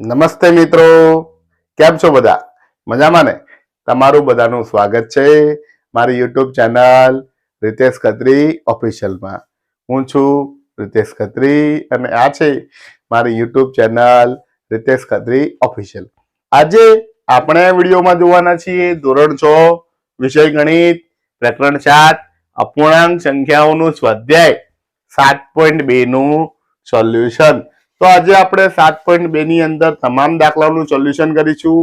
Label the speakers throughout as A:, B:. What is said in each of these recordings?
A: નમસ્તે મિત્રો. કેમ છો બધા? મજામાં ને? તમારું બધાનું સ્વાગત છે મારી યુટ્યુબ ચેનલ રિતેશ ખત્રી ઓફિશિયલમાં. હું છું રિતેશ ખત્રી અને આ છે મારી YouTube channel Ritesh Khatri official. આજે આપણે વિડીયોમાં જોવાના છીએ ધોરણ છ વિષય ગણિત પ્રકરણ સાત અપૂર્ણાંક સંખ્યાઓનું સ્વાધ્યાય સાત પોઈન્ટ બે નું સોલ્યુશન. તો આજે આપણે સાત પોઈન્ટ બે ની અંદર તમામ દાખલાઓનું સોલ્યુશન કરીશું.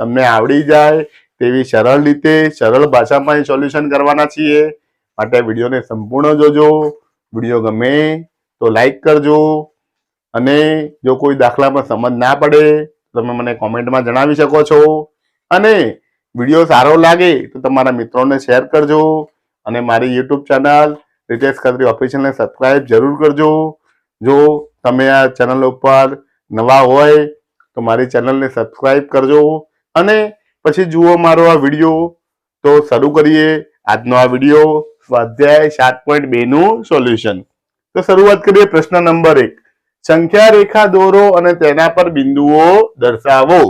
A: તમને આવડી જાય તેવી સરળ રીતે, સરળ ભાષામાં સોલ્યુશન કરવાના છીએ. માટે વિડીયોને સંપૂર્ણ જોજો. વીડિયો ગમે તો લાઈક કરજો. અને જો કોઈ દાખલામાં સમજ ના પડે તમે મને કોમેન્ટમાં જણાવી શકો છો. અને વીડિયો સારો લાગે તો તમારા મિત્રોને શેર કરજો. અને મારી યુટ્યુબ ચેનલ રિતેશ ખત્રી ઓફિશિયલને સબસ્ક્રાઈબ જરૂર કરજો. જો તમે આ ચેનલ ઉપર નવા હોય, તો મારી ચેનલને સબસ્ક્રાઇબ કરજો. અને પછી જુઓ મારો આ વીડિયો તો શરૂ કરીએ આજનો આ વીડિયો સ્વાધ્યાય સાત પોઈન્ટ બે નું સોલ્યુશન તો શરૂઆત કરીએ પ્રશ્ન નંબર એક. સંખ્યા રેખા દોરો અને તેના પર બિંદુઓ દર્શાવો.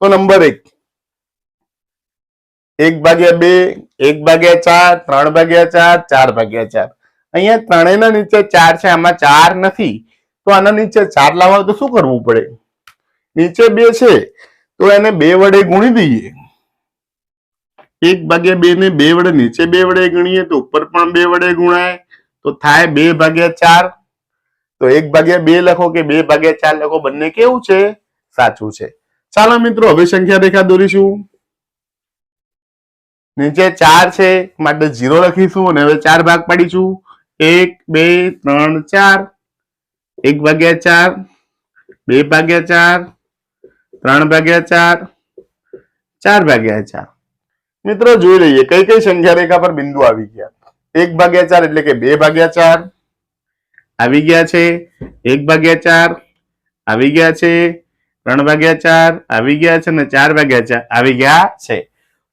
A: તો નંબર એક. એક ભાગ્યા બે, એક ભાગ્યા ચાર, ત્રણ ભાગ્યા ચાર ચાર ભાગ્યા ચાર. અહીંયા ત્રણેયના નીચે ચાર છે, આમાં ચાર નથી. તો આના નીચે ચાર લાવવા તો શું કરવું પડે? નીચે બે છે, તો એને બે વડે ગુણી દઈએ. એક ભાગ્યા બે ને બે વડે નીચે બે વડે ગણીએ તો ઉપર પણ બે વડે ગુણાય, તો થાય બે ભાગ્યા ચાર. તો એક ભાગ્યા બે લખો કે બે ભાગ્યા ચાર લખો, બંને કેવું છે? સાચું છે. ચાલો મિત્રો, હવે સંખ્યા રેખા દોરીશું. નીચે ચાર છે, માટે જીરો લખીશું અને હવે ચાર ભાગ પાડીશું. એક બે ત્રણ ચાર. એક ભાગ્યા ચાર બે ભાગ્યા ચાર ત્રણ ભાગ્યા ચાર ચાર ભાગ્યા ચાર. મિત્રો જોઈ લઈએ કઈ કઈ સંખ્યા રેખા પર બિંદુ આવી ગયા? એક ભાગ્યા ચાર એટલે કે બે ભાગ્યા ચાર. આવી ગયા છે. એક ભાગ્યા ચાર આવી ગયા છે. ત્રણ ભાગ્યા ચાર આવી ગયા છે અને ચાર ભાગ્યા ચાર આવી ગયા છે.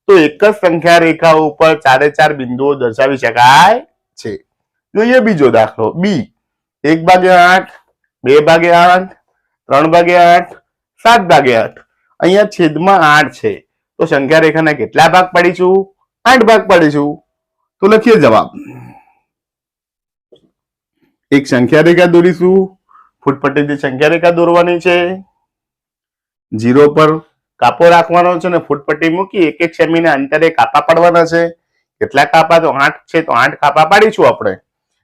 A: તો એક જ સંખ્યા રેખા ઉપર ચારે ચાર બિંદુઓ દર્શાવી શકાય છે. જોઈએ બીજો દાખલો. બી એક ભાગ્યા આઠ, બે ભાગ્યા આઠ, ત્રણ ભાગ્યા આઠ, સાત ભાગ્યા આઠ. અહીંયા છેદમાં આઠ છે. તો સંખ્યા રેખાના કેટલા ભાગ પાડીશું? આઠ ભાગ પાડીશું. તો લખીએ જવાબ. એક સંખ્યા રેખા દોરીશું. ફૂટપટ્ટીથી સંખ્યા રેખા દોરવાની છે. જીરો પર કાપો રાખવાનો છે ને ફૂટપટ્ટી મૂકી એક એક સેમીના અંતરે કાપા પાડવાના છે. કેટલા કાપા? તો આઠ છે. તો આઠ કાપા પાડીશું આપણે.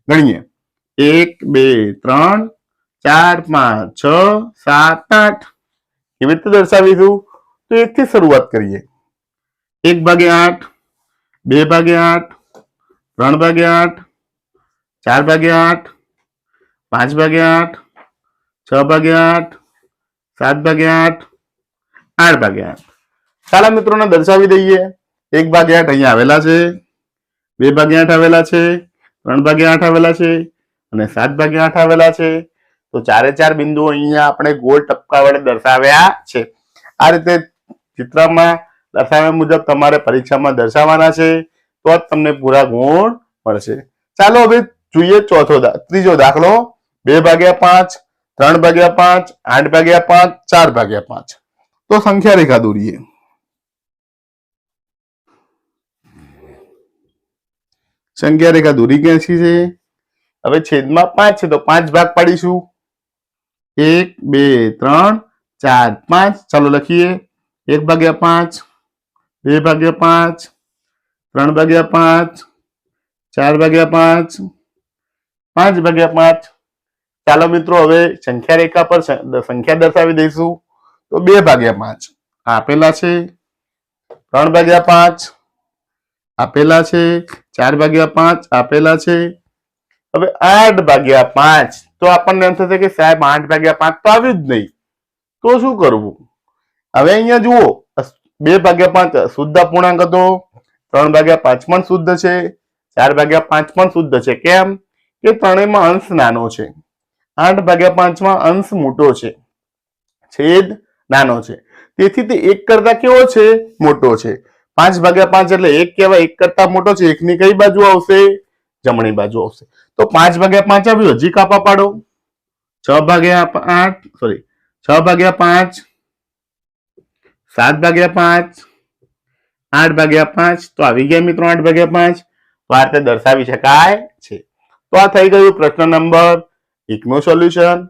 A: ગણીએ. એક, બે, ત્રણ, ચાર, પાંચ, છ, સાત, આઠ. કેવી રીતે દર્શાવીશું? તો એક થી શરૂઆત કરીએ. એક ભાગે આઠ, બે ભાગે આઠ, ત્રણ ભાગે આઠ, ચાર ભાગે આઠ, પાંચ ભાગે આઠ, છ ભાગે આઠ, સાત ભાગે આઠ આઠ ભાગે આઠ. ચાલો મિત્રોને દર્શાવી દઈએ. એક ભાગે આઠ અહીંયા આવેલા છે, બે ભાગે આઠ આવેલા છે ત્રણ ભાગે આઠ આવેલા છે અને સાત ભાગે આઠ આવેલા છે. તો ચારે ચાર બિંદુઓ અહીંયા આપણે ગોળ ટપકા વડે દર્શાવ્યા છે. આ રીતે ચિત્રમાં દર્શાવ્યા મુજબ તમારે પરીક્ષામાં દર્શાવવાના છે. તો જ તમને પૂરા ગુણ મળશે. ચાલો હવે જોઈએ ચોથો ત્રીજો દાખલો. બે ભાગ્યા પાંચ, ત્રણ ભાગ્યા પાંચ, આઠ ભાગ્યા પાંચ, ચાર ભાગ્યા પાંચ. તો સંખ્યા રેખા દોરીએ. સંખ્યા રેખા દોરી ક્યાંથી છે? હવે છેદમાં પાંચ છે તો પાંચ ભાગ પાડીશું. એક, બે, ત્રણ, ચાર, પાંચ. ચાલો લખીએ. એક ભાગ્યા પાંચ, બે ભાગ્યા પાંચ, ત્રણ ભાગ્યા પાંચ, ચાર ભાગ્યા પાંચ પાંચ ભાગ્યા પાંચ. ચાલો મિત્રો, હવે સંખ્યા રેખા પર સંખ્યા દર્શાવી દઈશું. તો બે ભાગ્યા પાંચ. આપેલા છે. ત્રણ ભાગ્યા પાંચ. આપેલા છે. ચાર ભાગ્યા પાંચ આપેલા છે. હવે આઠ ભાગ્યા પાંચ, તો આપણને એમ થશે કે સાહેબ આઠ ભાગ્યા પાંચ તો આવ્યું જ નહીં. તો શું કરવું? હવે અહીંયા જુઓ, બે ભાગ્યા પાંચ શુદ્ધ અપૂર્ણાંક હતો, ત્રણ ભાગ્યા પાંચ પણ શુદ્ધ છે, ચાર ભાગ્યા પાંચ પણ શુદ્ધ છે. કેમ? કે ત્રણેયમાં અંશ નાનો છે. આઠ ભાગ્યા પાંચમાં અંશ મોટો છે. છેદ નાનો છે. તેથી તે એક કરતા કેવો છે? મોટો છે. પાંચ ભાગ્યા પાંચ એટલે એક કહેવાય, એક કરતા મોટો છે, એકની કઈ બાજુ આવશે? જમણી બાજુ આવશે. તો પાંચ ભાગ્યા પાંચ આવ્યું, હજી કાપા પાડો. છ ભાગ્યા આઠ સોરી છ ભાગ્યા પાંચ, સાત ભાગ્યા પાંચ, આઠ ભાગ્યા પાંચ, તો આવી ગયા મિત્રો આઠ ભાગ્યા પાંચ. વાર્તે દર્શાવી શકાય છે. તો આ થઈ ગયું પ્રશ્ન નંબર એકનું સોલ્યુશન.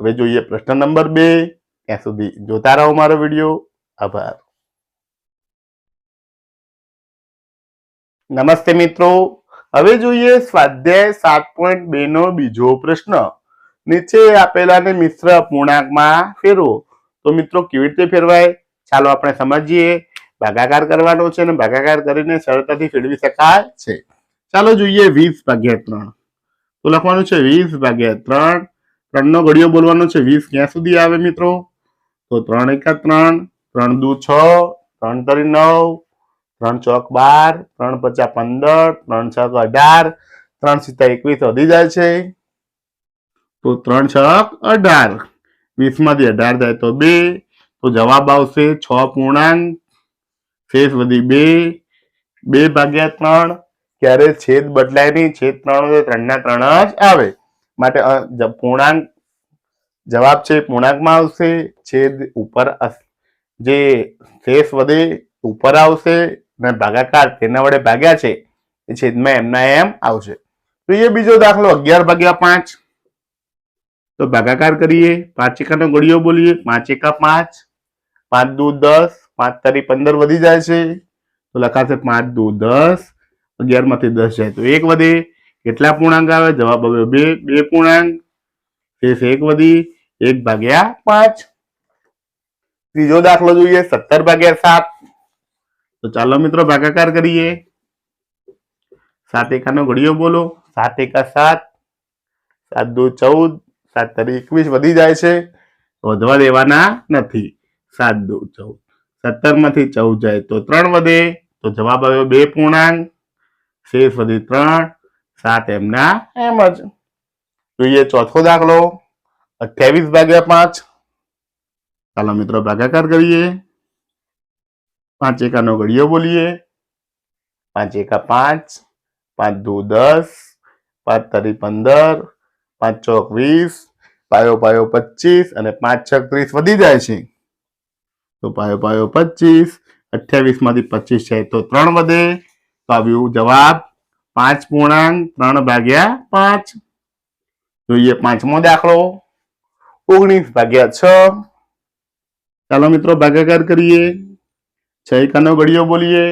A: હવે જોઈએ પ્રશ્ન નંબર બે. ત્યાં સુધી જોતા રહો મારો વીડિયો. આભાર. નમસ્તે મિત્રો. હવે જોઈએ સ્વાધ્યાય સાત પોઈન્ટ બે નો બીજો પ્રશ્ન. નીચે આપેલાને મિશ્ર પૂર્ણાંકમાં ફેરવો. તો મિત્રો કેવી રીતે ફેરવાય? ચાલો આપણે સમજીએ. ભાગાકાર કરવાનો છે અને ભાગાકાર કરીને સરળતાથી ફેરવી શકાય છે. ચાલો જોઈએ વીસ ભાગ્યા ત્રણ. તો લખવાનું છે વીસ ભાગ્યા ત્રણ. ત્રણનો ઘડિયો બોલવાનો છે વીસ. ક્યાં સુધી આવે મિત્રો? તો ત્રણ એકા ત્રણ. ત્રણ દુ છ. ત્રણ તરી નવ. ત્રણ ચોક બાર, ત્રણ પચાસ પંદર, ત્રણ છક અઢાર, ત્રણ સિત્તેર એકવીસ વધી જાય છે. તો ત્રણ છક અઢાર. વીસમાંથી અઢાર થાય તો બે, તો જવાબ આવશે છ પૂર્ણાંક, શેષ વધી બે બે ભાગ્યા ત્રણ, ક્યારે છેદ બદલાય નહીં, છેદ ત્રણ હોય ત્રણના ત્રણ જ આવે. માટે પૂર્ણાંક જવાબ છે, પૂર્ણાંકમાં આવશે, છેદ ઉપર જે શેષ વધે, ઉપર આવશે અને ભાગાકાર તેના વડે ભાગ્યા છે, એ છેદમાં એમના એમ આવશે. તો એ બીજો દાખલો, અગિયાર ભાગ્યા પાંચ. તો ભાગાકાર કરીએ, પાંચ એકાનો ગળીઓ બોલીએ, પાંચ એકા પાંચ પાંચ દુ દસ, પાંચ તારી પંદર વધી જાય છે. તો લખાશે પાંચ દુ દસ, અગિયારમાંથી દસ જાય. તો એક વધે, કેટલા પૂર્ણાંક આવે? જવાબ આવ્યો બે બે પૂર્ણાંક. શેષ એક વધી, એક ભાગ્યા પાંચ. ત્રીજો દાખલો જોઈએ, સત્તર ભાગ્યા સાત. તો ચાલો મિત્રો ભાગાકાર કરીએ. સાત એકાનો ઘડિયો બોલો. સાત એકા સાત સાત દુ ચૌદ સાત તરી એકવીસ વધી જાય છે. વધવા દેવાના નથી. સાત દુ ચૌદ. સત્તરમાંથી ચૌદ જાય તો ત્રણ વધે. તો જવાબ આવ્યો બે પૂર્ણાંક. શેષ વધી ત્રણ સાત એમના એમ જ. જોઈએ ચોથો દાખલો. અઠ્યાવીસ ભાગ્યા પાંચ. ચાલો મિત્રો ભાગાકાર કરીએ. પાંચ એકાનો ઘડિયો બોલીએ. પાંચ એકા પાંચ પાંચ દુ દસ, પાંચ તારી પંદર, પાંચ ચોક વીસ, પાયો પાયો પચીસ અને પાંચ છક ત્રીસ વધી જાય છે. તો પાયો પાયો પચીસ અઠ્યાવીસમાંથી પચીસ છે તો ત્રણ વધે. તો આવ્યું જવાબ પાંચ પૂર્ણાંક ત્રણ ભાગ્યા પાંચ. જોઈએ પાંચમો દાખલો. ઓગણીસ ભાગ્યા છ. ચાલો મિત્રો ભાગાકાર કરીએ. છ એકાનો ઘડિયો બોલીએ.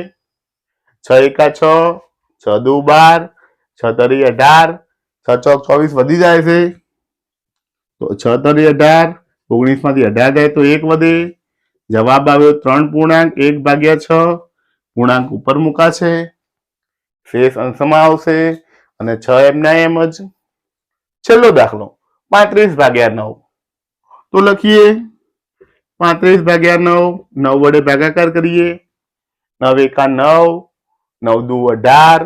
A: છ એકા છ છ દુ બાર, છ તરી અઢાર, છ ચોક ચોવીસ વધી જાય છે. તો છ તરી અઢાર ઓગણીસમાંથી અઢાર જાય તો એક વધે. જવાબ આવ્યો ત્રણ પૂર્ણાંક, એક ભાગ્યા છ. પૂર્ણાંક ઉપર મુકાશે. શેષ અંશમાં આવશે અને છ એમના એમ જ. છેલ્લો દાખલો, પાંત્રીસ ભાગ્યા નવ. તો લખીએ. પાંત્રીસ ભાગ્યા નવ નવ વડે ભાગાકાર કરીએ. નવ એકા નવ નવ દુ અઢાર,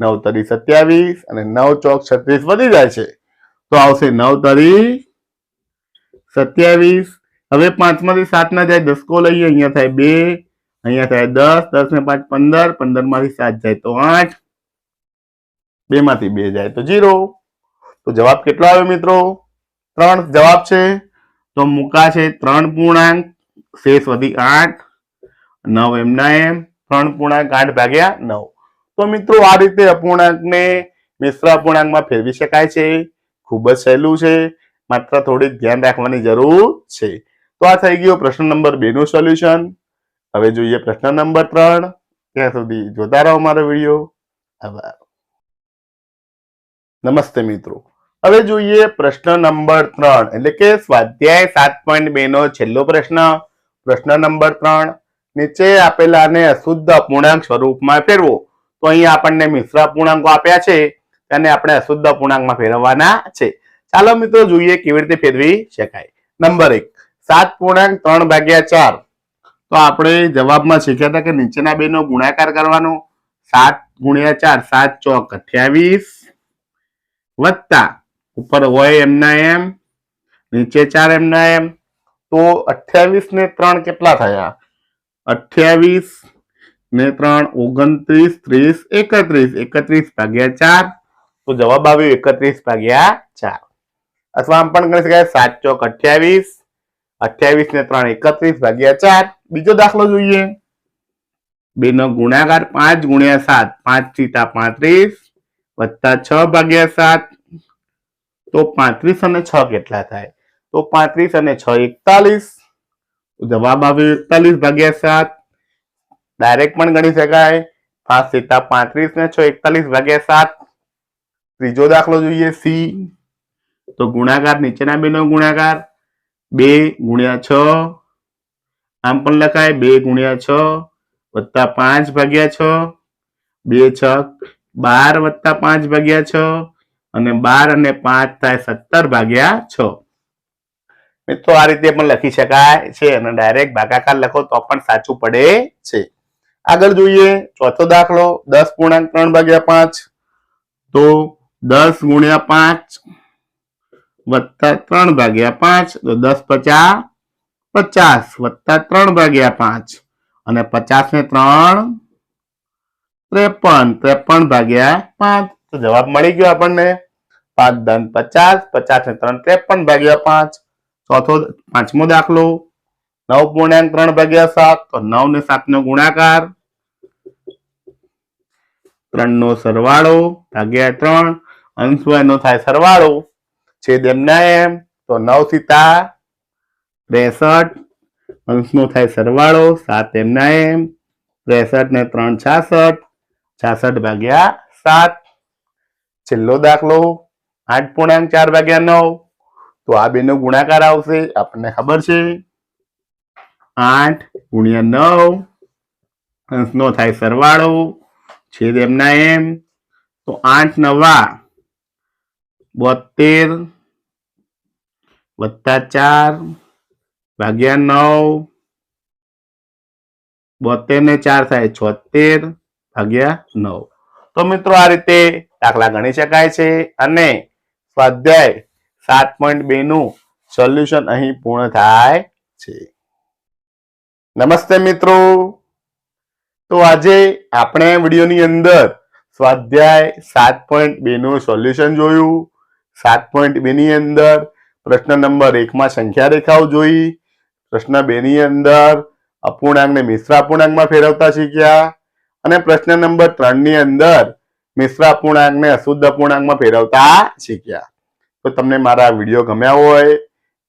A: નવ તરી સત્યાવીસ અને નવ ચોક છત્રીસ વધી જાય છે. તો આવશે નવ તરી સત્યાવીસ. હવે પાંચમાંથી સાત ના જાય દસકો લઈએ, અહીંયા થાય બે, અહીંયા થાય દસ દસ ને પાંચ પંદર પંદરમાંથી સાત જાય તો આઠ. બે માંથી બે જાય તો જીરો. તો જવાબ કેટલો આવ્યો મિત્રો? ત્રણ જવાબ છે. તો મુકાશે ત્રણ પૂર્ણાંક, શેષ વધી આઠ, નવ એમના એમ, ત્રણ પૂર્ણાંક, આઠ ભાગ્યા નવ. તો મિત્રો આ રીતે અપૂર્ણાંકને મિશ્ર અપૂર્ણાંકમાં ફેરવી શકાય છે. ખૂબ જ સહેલું છે. માત્ર થોડીક ધ્યાન રાખવાની જરૂર છે. તો આ થઈ ગયો પ્રશ્ન નંબર બે નું સોલ્યુશન. હવે જોઈએ પ્રશ્ન નંબર ત્રણ. ત્યાં સુધી જોતા રહો મારો વીડિયો. આભાર. નમસ્તે મિત્રો. હવે જોઈએ પ્રશ્ન નંબર ત્રણ. એટલે કે સ્વાધ્યાય સાત પોઈન્ટ બે નો છેલ્લો પ્રશ્ન. પ્રશ્ન નંબર ત્રણ. નીચે આપેલાને અશુદ્ધ અપૂર્ણાંક સ્વરૂપમાં ફેરવો. તો અહીંયા આપણને મિશ્ર અપૂર્ણાંકો આપ્યા છે તેને આપણે અશુદ્ધ અપૂર્ણાંકમાં ફેરવવાના છે. ચાલો મિત્રો જોઈએ કેવી રીતે ફેરવી શકાય. નંબર એક. સાત પૂર્ણાંક ત્રણ ભાગ્યા ચાર. તો આપણે જવાબમાં શીખ્યા હતા કે નીચેના બે નો ગુણાકાર કરવાનો. સાત ગુણ્યા ચાર, સાત ચોક અઠ્યાવીસ વત્તા ઉપર હોય એમના એમ, નીચે ચાર એમના એમ. તો અઠ્યાવીસ ને ત્રણ કેટલા થયા? અઠ્યાવીસ ને ત્રણ, ઓગણત્રીસ, ત્રીસ, એકત્રીસ. એકત્રીસ ભાગ્યા ચાર. તો જવાબ આવ્યો એકત્રીસ ભાગ્યા ચાર. અથવા આમ પણ ગણી શકાય, સાત ચોક અઠ્યાવીસ અઠ્યાવીસ ને ત્રણ, એકત્રીસ ભાગ્યા ચાર. બીજો દાખલો જોઈએ. બે નો ગુણાકાર પાંચ ગુણ્યા સાત. પાંચ ચીતા પાંત્રીસ વત્તા છ ભાગ્યા સાત. તો પાંત્રીસ અને છ કેટલા થાય? તો પાંત્રીસ અને છ એકતાલીસ. જવાબ આવ્યો એકતાલીસ ભાગ્યા સાત. ડાયરેક્ટ પણ ગણી શકાય. પાંચ સીતા પાંત્રીસ ને છ એકતાલીસ ભાગ્યા સાત. ત્રીજો દાખલો જોઈએ સી તો ગુણાકાર, નીચેના બેનો ગુણાકાર. બે ગુણ્યા છ. આમ પણ લખાય બે ગુણ્યા છ વત્તા પાંચ ભાગ્યા છ. બે છ બાર વત્તા પાંચ ભાગ્યા છ. અને બાર અને પાંચ થાય સત્તર ભાગ્યા છ. મિત્રો, આ રીતે પણ લખી શકાય છે અને ડાયરેક્ટ ભાગાકાર લખો તો પણ સાચું પડે છે. આગળ જોઈએ, ચોથો દાખલો, દસ પૂર્ણાંક ત્રણ ભાગ્યા પાંચ. તો દસ ગુણ્યા પાંચ વત્તા ત્રણ ભાગ્યા પાંચ, તો દસ પચાસ પચાસ વત્તા ત્રણ ભાગ્યા પાંચ. અને પચાસ ને ત્રણ ત્રેપન ત્રેપન ભાગ્યા પાંચ. તો જવાબ મળી ગયો આપણને. પાંચ દન પચાસ પચાસ ને ત્રણ ત્રેપન ભાગ્યા પાંચ. ચોથો પાંચમો દાખલો. નવ પૂર્ણાંક ત્રણ ભાગ્યા સાત, તો નવ ને સાત નો ગુણાકાર. ત્રણ નો સરવાળો ભાગ્યા ત્રણ, અંશ એનો થાય સરવાળો. છેદ એમના એમ તો નવ સીતા ત્રેસઠ અંશનો થાય સરવાળો સાત એમના એમ ત્રેસઠ ને ત્રણ છાસઠ છાસઠ ભાગ્યા સાત. છેલ્લો દાખલો. આઠ પૂર્ણાંક ચાર ભાગ્યા નવ. તો આ બેનો ગુણાકાર આવશે. આપણને ખબર છે. આઠ ગુણ્યા નવ. અંશનો થાય સરવાળો. છેદ એમના એમ. તો આઠ નવા. બોતેર. વત્તા ચાર ભાગ્યા નવ. બોતેર ને ચાર થાય છોતેર ભાગ્યા નવ. તો મિત્રો આ રીતે દાખલા ગણી શકાય છે. અને સ્વાધ્યાય સાત પોઈન્ટ બે નું સોલ્યુશન અહીં પૂર્ણ થાય છે. નમસ્તે મિત્રો. તો આજે આપણે વિડીયોની અંદર સ્વાધ્યાય સાત પોઈન્ટ બે નું સોલ્યુશન જોયું. સાત પોઈન્ટ બે ની અંદર પ્રશ્ન નંબર એકમાં સંખ્યા રેખાઓ જોઈ. પ્રશ્ન બે ની અંદર અપૂર્ણાંકને મિશ્ર અપૂર્ણાંકમાં ફેરવતા શીખ્યા. અને પ્રશ્ન નંબર ત્રણની અંદર મિશ્ર અપૂર્ણાંકને અશુદ્ધ અપૂર્ણાંકમાં ફેરવતા શીખ્યા. તો તમને મારા વીડિયો ગમ્યા હોય,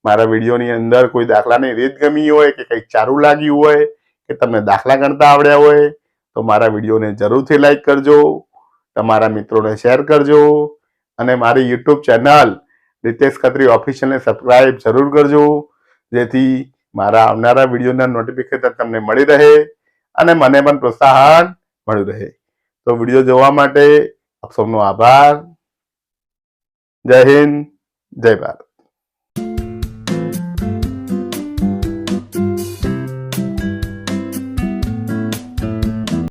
A: મારા વિડીયોની અંદર કોઈ દાખલાની રીત ગમી હોય કે કંઈક સારું લાગ્યું હોય કે તમને દાખલા ગણતા આવડ્યા હોય, તો મારા વિડીયોને જરૂરથી લાઈક કરજો, તમારા મિત્રોને શેર કરજો, અને મારી યુટ્યુબ ચેનલ રિતેશ ખત્રી ઓફિશિયલને સબસ્ક્રાઈબ જરૂર કરજો, જેથી મારા આવનારા વિડીયોના નોટિફિકેશન તમને મળી રહે અને મને પણ પ્રોત્સાહન મળી રહે. તો વીડિયો જોવા માટે આપ સૌનો આભાર. જય હિન્દ જય ભારત.